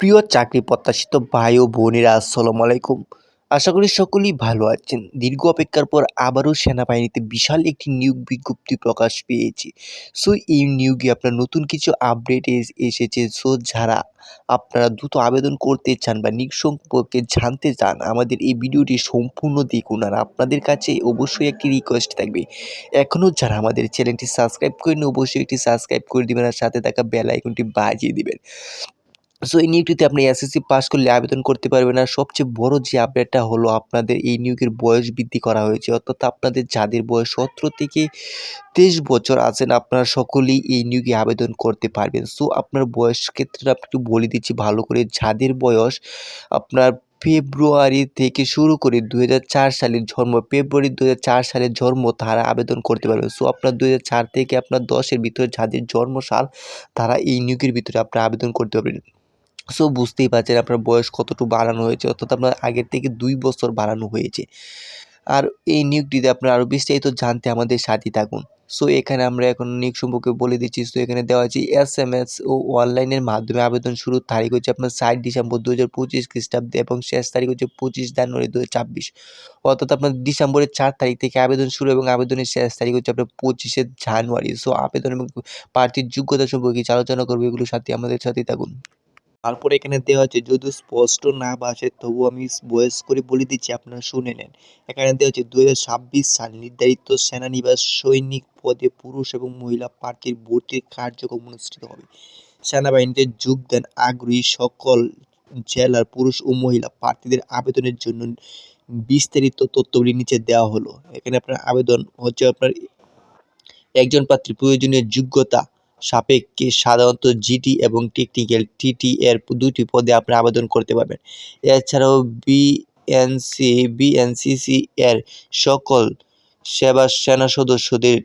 প্রিয় চাকরি প্রত্যাশিত ভাই ও বোনেরা, আসসালামু আলাইকুম। আশা করি সকলেই ভালো আছেন। দীর্ঘ অপেক্ষার পর আবারও সেনাবাহিনীতে বিশাল একটি নিয়োগ বিজ্ঞপ্তি প্রকাশ পেয়েছে। সো, এই নিয়োগে আপনার নতুন কিছু আপডেট এসেছে। সো, যারা আপনারা দ্রুত আবেদন করতে চান বা নিয়োগ সম্পর্কে জানতে চান, আমাদের এই ভিডিওটি সম্পূর্ণ দেখুন। আর আপনাদের কাছে অবশ্যই একটি রিকোয়েস্ট থাকবে। এখনও যারা আমাদের চ্যানেলটি সাবস্ক্রাইব করেন অবশ্যই একটি সাবস্ক্রাইব করে দেবেন আর সাথে থাকা বেল আইকনটি বাজিয়ে দিবেন। সো এই নিয়োগটিতে আপনি এসএসসি পাস করলে আবেদন করতে পারবেন। আর সবচেয়ে বড় যে আপডেটটা হলো আপনাদের এই নিয়োগের বয়স বৃদ্ধি করা হয়েছে। অর্থাৎ আপনাদের যাদের বয়স সতেরো থেকে তেইশ বছর আছেন, আপনারা সকলেই এই নিয়োগে আবেদন করতে পারবেন। সো আপনার বয়স ক্ষেত্রে আপনি একটু বলে দিচ্ছি ভালো করে। যাদের বয়স আপনার ফেব্রুয়ারি থেকে শুরু করে দু হাজার চার সালের জন্ম, ফেব্রুয়ারি দু হাজার চার সালের জন্ম তারা আবেদন করতে পারবেন। সো আপনার দু হাজার চার থেকে আপনার দশের ভিতরে যাদের জন্ম সাল তারা এই নিয়োগের ভিতরে আপনার আবেদন করতে পারবেন। সো বুঝতেই পারছেন আপনার বয়স কতটুকু বাড়ানো হয়েছে, অর্থাৎ আপনার আগের থেকে দুই বছর বাড়ানো হয়েছে। আর এই নিয়োগটিতে আপনার আরও বিস্তারিত জানতে আমাদের সাথে থাকুন। সো এখানে আমরা এখন নিয়োগ সম্পর্কে বলে দিচ্ছি। সো এখানে দেওয়া আছে এস এম এস ও অনলাইনের মাধ্যমে আবেদন শুরুর তারিখ হচ্ছে আপনার ষাট ডিসেম্বর দু হাজার পঁচিশ খ্রিস্টাব্দে এবং শেষ তারিখ হচ্ছে পঁচিশ জানুয়ারি দু হাজার ছাব্বিশ। অর্থাৎ আপনার ডিসেম্বরের চার তারিখ থেকে আবেদন শুরু এবং আবেদনের শেষ তারিখ হচ্ছে আপনার পঁচিশে জানুয়ারি। সো আবেদন এবং প্রার্থীর যোগ্যতা সম্পর্কে আলোচনা করব, এগুলোর সাথে আমাদের সাথেই থাকুন। তারপরে এখানে দেওয়া আছে যদিও স্পষ্ট না বাসে তবু আমি বয়স করে বলে দিচ্ছি, আপনারা শুনে নেন। এখানে দেওয়া হচ্ছে দু সাল নির্ধারিত সেনানিবাস সৈনিক পদে পুরুষ এবং মহিলা প্রার্থীর ভর্তির কার্যক্রম অনুষ্ঠিত হবে। সেনাবাহিনীতে যোগদান আগ্রহী সকল জেলার পুরুষ ও মহিলা প্রার্থীদের আবেদনের জন্য বিস্তারিত তথ্যগুলি নিচে দেওয়া হলো। এখানে আপনার আবেদন হচ্ছে আপনার একজন প্রার্থীর প্রয়োজনীয় যোগ্যতা সাপেক্ষে সাধারণত জিটি এবং টেকনিক্যাল টিটি এর দুটি পদে আপনি আবেদন করতে পারবেন। এছাড়াও বিএনসি বিএনসিসি এর সকল সেবা সেনা সদস্যদের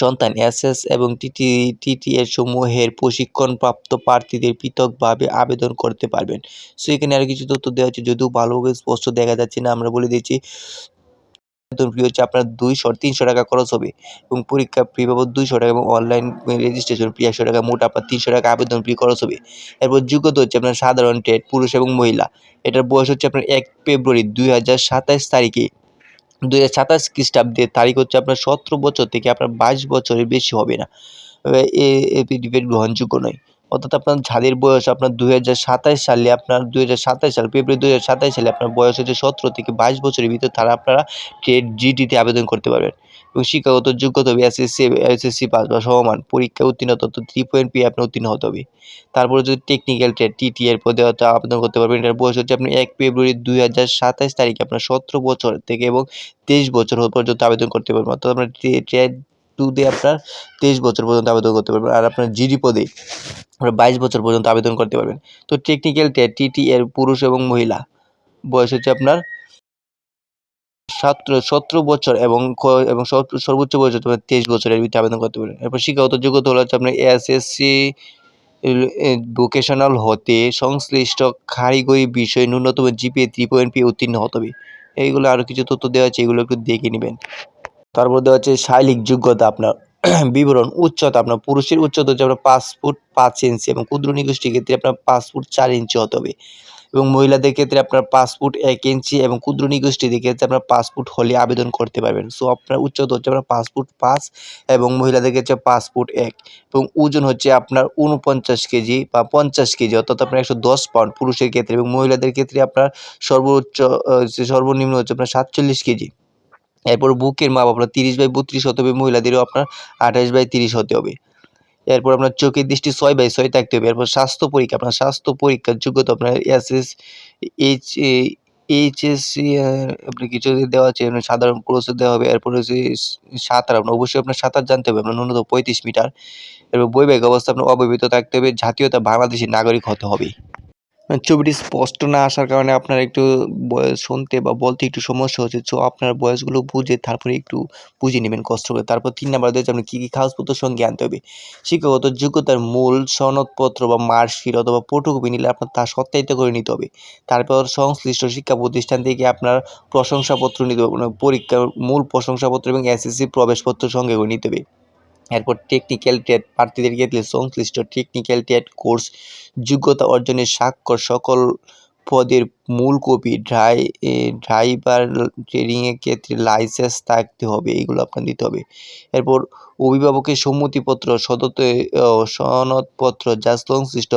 সন্তান এসএস এবং টিটি টিটি এর সমূহের প্রশিক্ষণপ্রাপ্ত প্রার্থীদের পৃথকভাবে আবেদন করতে পারবেন। সো এখানে আর কিছু তথ্য দেওয়া হচ্ছে যদিও ভালোভাবে স্পষ্ট দেখা যাচ্ছে না, আমরা বলে দিচ্ছি। আবেদন ফি হচ্ছে আপনার দুইশো তিনশো টাকা খরচ হবে এবং পরীক্ষা ফি বাবদ দুইশো টাকা এবং অনলাইন রেজিস্ট্রেশন ফি একশো টাকা মোট আপনার তিনশো টাকা আবেদন ফি খরচ হবে এরপর যোগ্যতা হচ্ছে আপনার সাধারণ টেট পুরুষ এবং মহিলা এটার বয়স হচ্ছে আপনার এক ফেব্রুয়ারি দুই হাজার সাতাশ তারিখে দুই হাজার সাতাশ খ্রিস্টাব্দের তারিখ হচ্ছে আপনার সতেরো বছর থেকে আপনার বাইশ বছরের বেশি হবে না এফিডেভিট গ্রহণযোগ্য নয় অর্থাৎ আপনার যাদের বয়স আপনার দুই হাজার সাতাশ সালে আপনার দুই হাজার সাতাশ সাল, ফেব্রুয়ারি দুই হাজার সাতাশ সালে আপনার বয়স হচ্ছে সতেরো থেকে বাইশ বছরের ভিতরে তারা আপনারা টেট জিডিতে আবেদন করতে পারবেন। এবং শিক্ষাগত যোগ্যতা হবে এসএসসি এসএসসি পাস বা সমান, পরীক্ষায় উত্তীর্ণ হতে থ্রি পয়েন্ট পি আপনার উত্তীর্ণ হতে হবে। তারপরে যদি টেকনিক্যাল ট্রেড টিটি এর পদে আবেদন করতে পারবেন। এটার বয়স হচ্ছে আপনি এক ফেব্রুয়ারি দুই হাজার সাতাশ তারিখে আপনার সতেরো বছর থেকে এবং তেইশ বছর পর্যন্ত আবেদন করতে পারবেন। অর্থাৎ আপনার ট্রেড টু দিয়ে আপনার তেইশ বছর পর্যন্ত আবেদন করতে পারবেন। আর আপনার জিডি পদে আপনার বাইশ বছর পর্যন্ত আবেদন করতে পারবেন। তো টেকনিক্যাল টিটি এর পুরুষ এবং মহিলা, বয়স হচ্ছে আপনার সতেরো সতেরো বছর এবং এবং সর্বোচ্চ বয়স হচ্ছে তেইশ বছরের ভিতরে আবেদন করতে পারবেন। এরপর শিক্ষাগত যোগ্যতা হলো হচ্ছে আপনার এসএসসি ভোকেশনাল হতে সংশ্লিষ্ট কারিগরি বিষয়ে ন্যূনতম জিপিএ থ্রি পয়েন্ট পি উত্তীর্ণ হতে হবে। এইগুলো আরও কিছু তথ্য দেওয়া আছে, এগুলো একটু দেখে নেবেন। তারপর দেওয়া হচ্ছে শারীরিক যোগ্যতা আপনার বিবরণ, উচ্চতা আপনার পুরুষের উচ্চতা হচ্ছে আপনার পাঁচ ফুট পাঁচ ইঞ্চি এবং ক্ষুদ্র নিগোষ্ঠীর ক্ষেত্রে আপনার পাঁচ ফুট চার ইঞ্চি হতে হবে এবং মহিলাদের ক্ষেত্রে আপনার পাঁচ ফুট এক ইঞ্চি এবং ক্ষুদ্র নিগোষ্ঠীদের ক্ষেত্রে আপনার পাঁচ ফুট হলে আবেদন করতে পারবেন। সো আপনার উচ্চতা হচ্ছে আপনার পাঁচ ফুট পাঁচ এবং মহিলাদের ক্ষেত্রে পাঁচ ফুট এক এবং ওজন হচ্ছে আপনার উনপঞ্চাশ কেজি বা পঞ্চাশ কেজি অর্থাৎ আপনার একশো দশ পাউন্ড পুরুষের ক্ষেত্রে এবং মহিলাদের ক্ষেত্রে আপনার সর্বোচ্চ সর্বনিম্ন হচ্ছে আপনার সাতচল্লিশ কেজি এরপর বুকের মাপ আপনার তিরিশ বাই বত্রিশ হতে হবে, মহিলাদেরও আপনার আঠাশ বাই তিরিশ হতে হবে। এরপর আপনার চোখের দৃষ্টি ছয় বাই ছয় থাকতে হবে। এরপর স্বাস্থ্য পরীক্ষা, আপনার স্বাস্থ্য পরীক্ষার যোগ্যতা আপনার S S H H HSC আপনি কিছু দেওয়া আছে, আপনার সাধারণ কোর্সে দেওয়া হবে। এরপর হচ্ছে সাঁতার, আপনার অবশ্যই আপনার সাঁতার জানতে হবে। আপনার ন্যূনতম পঁয়ত্রিশ মিটার। এরপর বৈবাহিক অবস্থা আপনার অবহিত থাকতে হবে। জাতীয়তা বাংলাদেশের নাগরিক হতে হবে। ছবিটি স্পষ্ট না আসার কারণে আপনার একটু শুনতে বা বলতে একটু সমস্যা হচ্ছে। সো আপনার বয়সগুলো বুঝে তারপরে একটু বুঝে নেবেন কষ্ট করে। তারপর তিন নাম্বার দিয়েছে আপনার কী কী কাগজপত্র সঙ্গে আনতে হবে? শিক্ষাগত যোগ্যতার মূল সনদপত্র বা মার্কশিট অথবা ফটোকপি নিলে আপনার তা সত্যায়িত করে নিতে হবে। তারপর সংশ্লিষ্ট শিক্ষা প্রতিষ্ঠান থেকে আপনার প্রশংসাপত্র নিতে হবে। পরীক্ষার মূল প্রশংসাপত্র এবং এসএসসি প্রবেশপত্র সঙ্গে করে নিতে হবে। এরপর টেকনিক্যাল ট্রেড প্রার্থীদের ক্ষেত্রে সংশ্লিষ্ট টেকনিক্যাল ট্রেড কোর্স যোগ্যতা অর্জনের স্বাক্ষর সকল পদের মূল কপি ড্রাই ড্রাইভার ট্রেনিংয়ের ক্ষেত্রে লাইসেন্স থাকতে হবে, এগুলো আপনার দিতে হবে। এরপর অভিভাবকের সম্মতিপত্র সদত সনদপত্র যা সংশ্লিষ্ট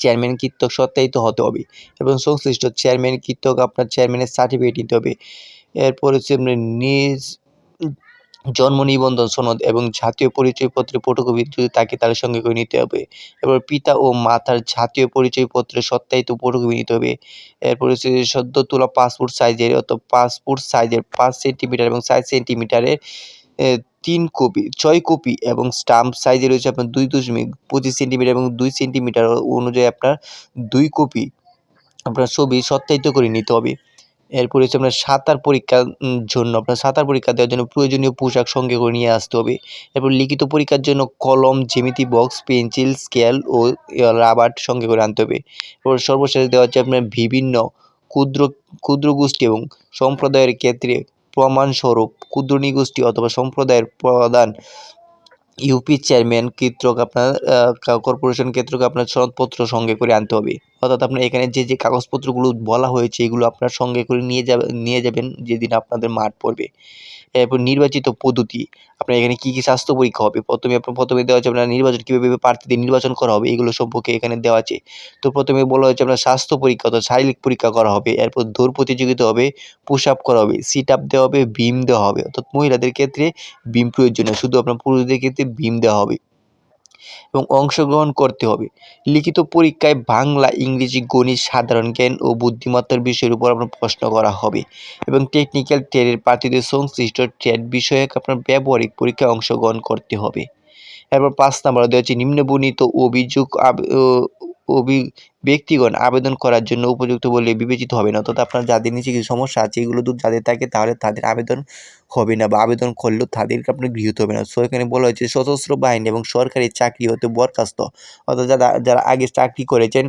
চেয়ারম্যান কৃতক সত্যায়িত হতে হবে এবং সংশ্লিষ্ট চেয়ারম্যান কৃতক আপনার চেয়ারম্যানের সার্টিফিকেট নিতে হবে। এরপর হচ্ছে নিজ জন্ম নিবন্ধন সনদ এবং জাতীয় পরিচয়পত্রের ফটোকপি যদি থাকে তার সঙ্গে করে নিতে হবে। এবার পিতা ও মাতার জাতীয় পরিচয়পত্রের সত্যায়িত ফটোকপি নিতে হবে। এরপর হচ্ছে সদ্য তোলা পাসপোর্ট সাইজের অত পাসপোর্ট সাইজের পাঁচ সেন্টিমিটার এবং সাত সেন্টিমিটারের তিন কপি, ছয় কপি এবং স্টাম্প সাইজে রয়েছে আপনার দুই দশমিক পঁচিশ সেন্টিমিটার এবং দুই সেন্টিমিটার অনুযায়ী আপনার দুই কপি আপনার ছবি সত্যায়িত করে নিতে হবে। এরপর হচ্ছে আপনার সাঁতার পরীক্ষার জন্য আপনার সাঁতার পরীক্ষা দেওয়ার জন্য প্রয়োজনীয় পোশাক সঙ্গে করে নিয়ে আসতে হবে। এরপর লিখিত পরীক্ষার জন্য কলম, জ্যামিতি বক্স, পেন্সিল, স্কেল ও রাবার সঙ্গে করে আনতে হবে। এরপর সর্বশেষ দেওয়া হচ্ছে আপনার বিভিন্ন ক্ষুদ্র ক্ষুদ্র গোষ্ঠী এবং সম্প্রদায়ের ক্ষেত্রে প্রমাণস্বরূপ ক্ষুদ্র নিগোষ্ঠী অথবা সম্প্রদায়ের প্রধান ইউপি চেয়ারম্যান কর্তৃক আপনার কর্পোরেশন কর্তৃক আপনার সনদপত্র সঙ্গে করে আনতে হবে। অর্থাৎ আপনার এখানে যে যে কাগজপত্রগুলো বলা হয়েছে, এগুলো আপনার সঙ্গে করে নিয়ে যাবেন নিয়ে যাবেন যেদিন আপনাদের মাঠ পড়বে। এরপর নির্বাচিত পদ্ধতি, আপনার এখানে কী কী স্বাস্থ্য পরীক্ষা হবে? প্রথমে আপনার, প্রথমে দেওয়া হচ্ছে আপনার নির্বাচন, কীভাবে প্রার্থীদের নির্বাচন করা হবে, এগুলো সম্পর্কে এখানে দেওয়া আছে। তো প্রথমে বলা হয়েছে আপনার স্বাস্থ্য পরীক্ষা, অর্থাৎ শারীরিক পরীক্ষা করা হবে। এরপর দৌড় প্রতিযোগিতা হবে পুশ আপ করা হবে সিট আপ দেওয়া হবে বিম দেওয়া হবে। অর্থাৎ মহিলাদের ক্ষেত্রে বিম প্রয়োজনীয়, শুধু আপনার পুরুষদের ক্ষেত্রে বিম দেওয়া হবে। এবং অংশগ্রহণ করতে হবে। লিখিত পরীক্ষায় বাংলা, ইংরেজি, গণিত, সাধারণ জ্ঞান ও বুদ্ধিমত্তার বিষয়ের উপর আপনার প্রশ্ন করা হবে এবং টেকনিক্যাল ট্রেডের প্রার্থীদের সংশ্লিষ্ট ট্রেড বিষয়ক আপনার ব্যবহারিক পরীক্ষায় অংশগ্রহণ করতে হবে। এরপর পাঁচ নাম্বার দেওয়া হচ্ছে নিম্নবর্ণিত অভিযোগ অভি ব্যক্তিগণ আবেদন করার জন্য উপযুক্ত বলে বিবেচিত হবে না। অর্থাৎ আপনার যাদের নিচে কিছু সমস্যা আছে, এগুলো তো যাদের থাকে, তাহলে তাদের আবেদন হবে না বা আবেদন করলেও তাদেরকে আপনার গৃহীত হবে না। সো এখানে বলা হয়েছে, সশস্ত্র বাহিনী এবং সরকারি চাকরি হতে বরখাস্ত। অর্থাৎ যারা যারা আগে চাকরি করেছেন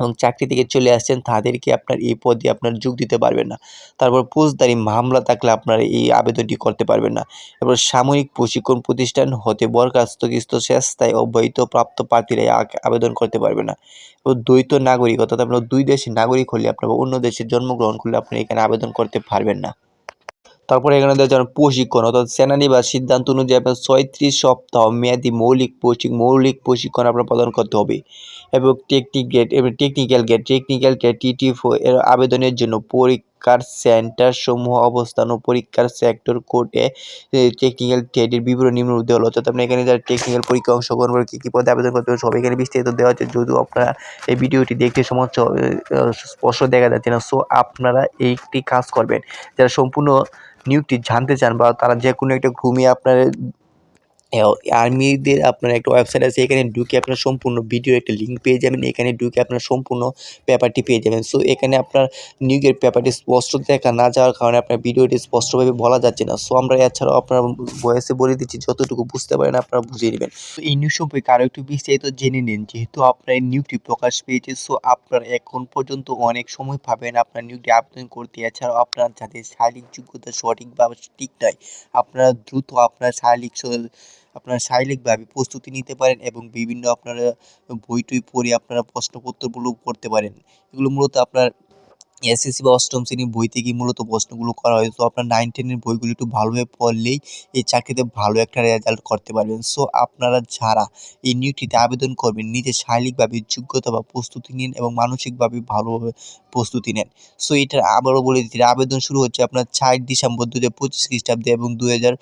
এবং চাকরি থেকে চলে আসছেন, তাদেরকে আপনার এই পদে আপনার যোগ দিতে পারবেন না। তারপর ফৌজদারি মামলা থাকলে আপনার এই আবেদনটি করতে পারবেন না। এবার সাময়িক প্রশিক্ষণ প্রতিষ্ঠান হতে বরখাস্তকৃত স্বেচ্ছায় অব্যাহত প্রাপ্ত প্রার্থীরা আবেদন করতে পারবে না। এবং দ্বৈত নাগরিক, অর্থাৎ আপনার দুই দেশের নাগরিক হলে আপনার অন্য দেশে জন্মগ্রহণ করলে আপনি এখানে আবেদন করতে পারবেন না। তারপরে এখানে দেওয়া যাবে প্রশিক্ষণ, অর্থাৎ সেনানি বা সিদ্ধান্ত অনুযায়ী আপনার ছয়ত্রিশ সপ্তাহ মেয়াদি মৌলিক প্রশিক্ষণ মৌলিক প্রশিক্ষণ আপনার প্রদান করতে হবে। এবং টেকনিক গেট এবং technical gate technical gate TT এর আবেদনের জন্য পরীক্ষার সেন্টার সমূহ অবস্থান ও পরীক্ষার সেক্টর কোডে টেকনিক্যাল ট্রেডের বিবরণ নিম্নরূপ দেওয়া হলো। অর্থাৎ আপনি এখানে যারা টেকনিক্যাল পরীক্ষা অংশগ্রহণ করে কী কী পদে আবেদন করতে হবে সব এখানে বিস্তারিত দেওয়া হচ্ছে। যদিও আপনারা এই ভিডিওটি দেখতে সমস্ত স্পষ্ট দেখা যাচ্ছে না সো আপনারা এইটি কাজ করবেন। যারা সম্পূর্ণ নিউজটি জানতে চান বা তারা যে কোনো একটা ঘুমিয়ে আপনার আর্মিদের আপনার একটা ওয়েবসাইট আছে, এখানে ঢুকে আপনার সম্পূর্ণ ভিডিও একটা লিঙ্ক পেয়ে যাবেন, এখানে ঢুকে আপনার সম্পূর্ণ পেপারটি পেয়ে যাবেন। সো এখানে আপনার নিউজের পেপারটি স্পষ্ট দেখা না যাওয়ার কারণে আপনার ভিডিওটি স্পষ্টভাবে বলা যাচ্ছে না। সো আমরা এছাড়াও আপনার বয়সে বলে দিচ্ছি, যতটুকু বুঝতে পারেন আপনারা বুঝিয়ে নেবেন। তো এই নিউজ সম্পর্কে আরও একটু বিস্তারিত জেনে নিন। যেহেতু আপনার এই প্রকাশ পেয়েছে সো আপনার এখন পর্যন্ত অনেক সময় পাবেন আপনার নিউজটি আবেদন করতে। এছাড়াও আপনার যাদের শারীরিক যোগ্যতা সঠিকভাবে ঠিক নয় আপনারা দ্রুত আপনার শারীরিক আপনারা শারীরিকভাবে প্রস্তুতি নিতে পারেন এবং বিভিন্ন আপনারা বই টই পড়ে আপনারা প্রশ্নপত্রগুলো করতে পারেন। এগুলো মূলত আপনার এসএসসি বা অষ্টম শ্রেণির বই থেকেই মূলত প্রশ্নগুলো করা হয়। তো আপনার নাইন টেনের বইগুলো একটু ভালোভাবে পড়লেই এই চাকরিতে ভালো একটা রেজাল্ট করতে পারবেন। সো আপনারা যারা এই নিয়োগটিতে আবেদন করবেন নিজের শারীরিকভাবে যোগ্যতা বা প্রস্তুতি নিন এবং মানসিকভাবে ভালোভাবে প্রস্তুতি নেন। সো এটা আবারও বলে দিচ্ছি আবেদন শুরু হচ্ছে আপনার চার ডিসেম্বর দু হাজার পঁচিশ খ্রিস্টাব্দে এবং দু হাজার,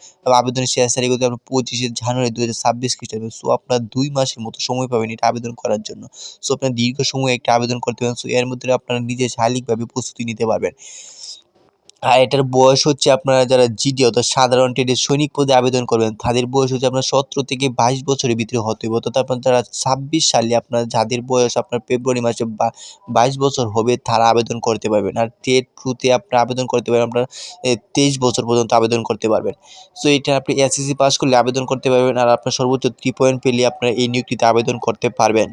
আবেদনের শেষ তারিখ হচ্ছে আপনার পঁচিশে জানুয়ারি দু হাজার ছাব্বিশ খ্রিস্টাব্দে। সো আপনার দুই মাসের মতো সময় পাবেন এটা আবেদন করার জন্য। সো আপনার দীর্ঘ সময় একটা আবেদন করতে পারেন। সো এর মধ্যে আপনারা নিজে শারীরিকভাবে প্রস্তুতি নিতে পারবেন। আর এটার বয়স হচ্ছে আপনারা যারা জিডি অর্থাৎ সাধারণ ট্রেডের সৈনিক পদে আবেদন করবেন, তাদের বয়স হচ্ছে আপনার সতেরো থেকে বাইশ বছরের ভিতরে হতে হবে। অর্থাৎ আপনার যারা ছাব্বিশ সালে আপনার যাদের বয়স আপনার ফেব্রুয়ারি মাসে বাইশ বছর হবে, তারা আবেদন করতে পারবেন। আর টেট ট্রুতে আপনার আবেদন করতে পারবেন, আপনার তেইশ বছর পর্যন্ত আবেদন করতে পারবেন। সো এটা আপনি এসএসসি পাস করলে আবেদন করতে পারবেন, আর আপনার সর্বোচ্চ থ্রি পয়েন্ট পেলে আপনারা এই নিয়োগটিতে আবেদন করতে পারবেন।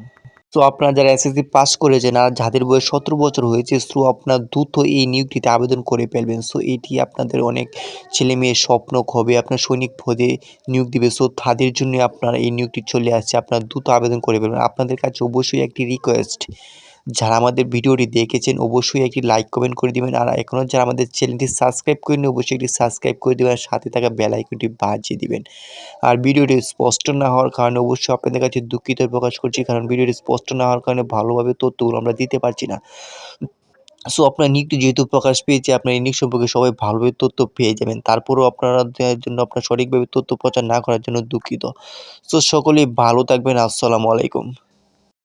সো আপনারা যারা এসএসসি পাস করেছেন আর যাদের বয়স সতেরো বছর হয়েছে, সো আপনার দ্রুত এই নিয়োগটিতে আবেদন করে ফেলবেন। সো এটি আপনাদের অনেক ছেলে মেয়ের স্বপ্ন হবে, আপনার সৈনিক পদে নিয়োগ দিবে সো তাদের জন্য আপনার এই নিয়োগটি চলে আসছে, আপনার দ্রুত আবেদন করে ফেলবেন। আপনাদের কাছে অবশ্যই একটি রিকোয়েস্ট যারা আমাদের ভিডিওটি দেখেছেন, অবশ্যই একটি লাইক কমেন্ট করে দিবেন। আর এখনও যারা আমাদের চ্যানেলটি সাবস্ক্রাইব করেন অবশ্যই একটি সাবস্ক্রাইব করে দেবেন আর সাথে থাকা বেল আইকনটি বাজিয়ে দিবেন। আর ভিডিওটি স্পষ্ট না হওয়ার কারণে অবশ্যই আপনাদের কাছে দুঃখিত প্রকাশ করছি, কারণ ভিডিওটি স্পষ্ট না হওয়ার কারণে ভালোভাবে তথ্যগুলো আমরা দিতে পারছি না। সো আপনার নিকটি যেহেতু প্রকাশ পেয়েছে, আপনার নিক সম্পর্কে সবাই ভালোভাবে তথ্য পেয়ে যাবেন। তারপরেও আপনারা জন্য, আপনার সঠিকভাবে তথ্য প্রচার না করার জন্য দুঃখিত। সো সকলেই ভালো থাকবেন। আসসালামু আলাইকুম।